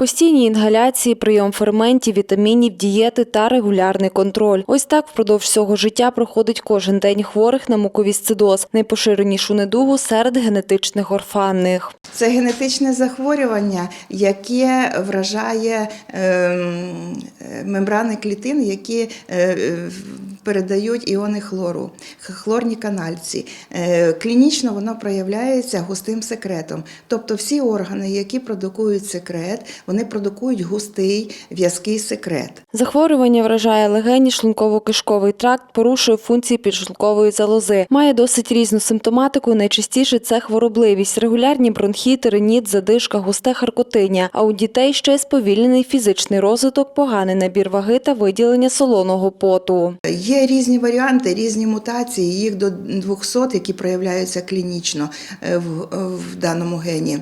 Постійні інгаляції, прийом ферментів, вітамінів, дієти та регулярний контроль. Ось так впродовж всього життя проходить кожен день хворих на муковісцидоз, найпоширенішу недугу серед генетичних орфанних. Це генетичне захворювання, яке вражає ем, е, мембрани клітин, які е, передають іони хлору, хлорні канальці. Е, Клінічно воно проявляється густим секретом. Тобто всі органи, які продукують секрет, вони продукують густий в'язкий секрет. Захворювання вражає легені, шлунково-кишковий тракт, порушує функції підшлункової залози. Має досить різну симптоматику. Найчастіше це хворобливість, регулярні бронхіти, реніт, задишка, густе харкотиння. А у дітей ще сповільнений фізичний розвиток, поганий набір ваги та виділення солоного поту. Є різні варіанти, різні мутації, їх до 200, які проявляються клінічно е, в, в даному гені.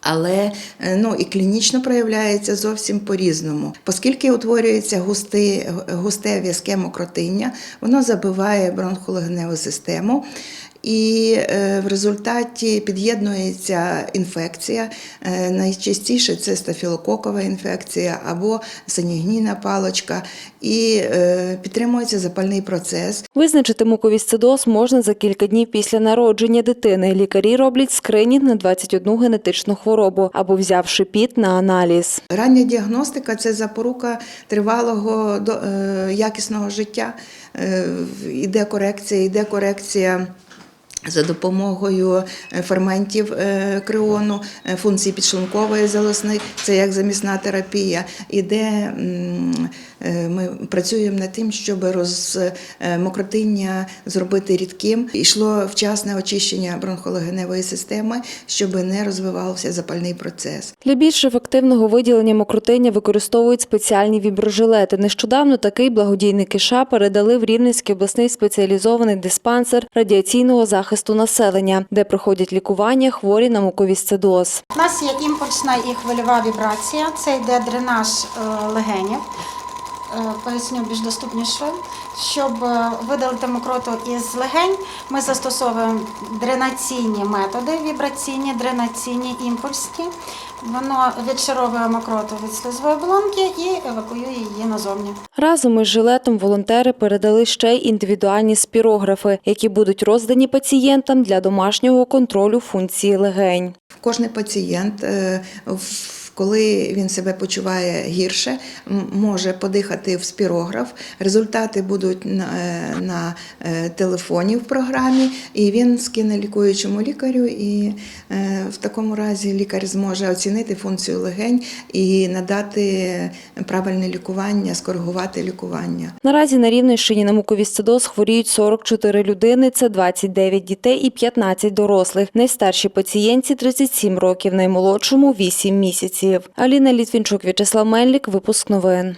Але е, ну, і клінічно проявляється зовсім по-різному. Оскільки утворюється густи, густе в'язке мокротиння, воно забиває бронхолегеневу систему. І е, в результаті під'єднується інфекція. Е, найчастіше це стафілококова інфекція або синігнійна палочка, і е, підтримується запальний процес. Визначити муковісцидоз можна за кілька днів після народження дитини. Лікарі роблять скринінг на 21 генетичну хворобу або взявши піт на аналіз. Рання діагностика це запорука тривалого якісного життя. Іде корекція, іде корекція. За допомогою е, ферментів е, креону, е, функції підшлункової залозни, це як замісна терапія. Іде ми працюємо над тим, щоб роз е, мокротиння зробити рідким. Йшло вчасне очищення бронхолегеневої системи, щоб не розвивався запальний процес. Для більш ефективного виділення мокротиння використовують спеціальні віброжилети. Нещодавно такий благодійники США передали в Рівненський обласний спеціалізований диспансер радіаційного захисту населення, де проходять лікування хворі на муковісцидоз. У нас є імпульсна і хвильова вібрація. Це йде дренаж е, легенів. Е, Поясню більш доступніше. Щоб е, видалити мокроту із легень, ми застосовуємо дренаційні методи, вібраційні, дренаційні, імпульсні. Воно відшаровує мокроту від слизової оболонки і евакуює її назовні. Разом із жилетом волонтери передали ще й індивідуальні спірографи, які будуть роздані пацієнтам для домашнього контролю функції легень. Кожний пацієнт, е, в- коли він себе почуває гірше, може подихати в спірограф. Результати будуть на, е, на е, телефоні в програмі, і він скине лікуючому лікарю. І е, в такому разі лікар зможе оцінити функцію легень і надати правильне лікування, скоригувати лікування. Наразі на Рівненщині на муковісцидоз хворіють 44 людини, це 29 дітей і 15 дорослих. Найстарші пацієнтці 37 років, наймолодшому 8 місяців. Аліна Літвінчук, В'ячеслав Мельник, випуск новин.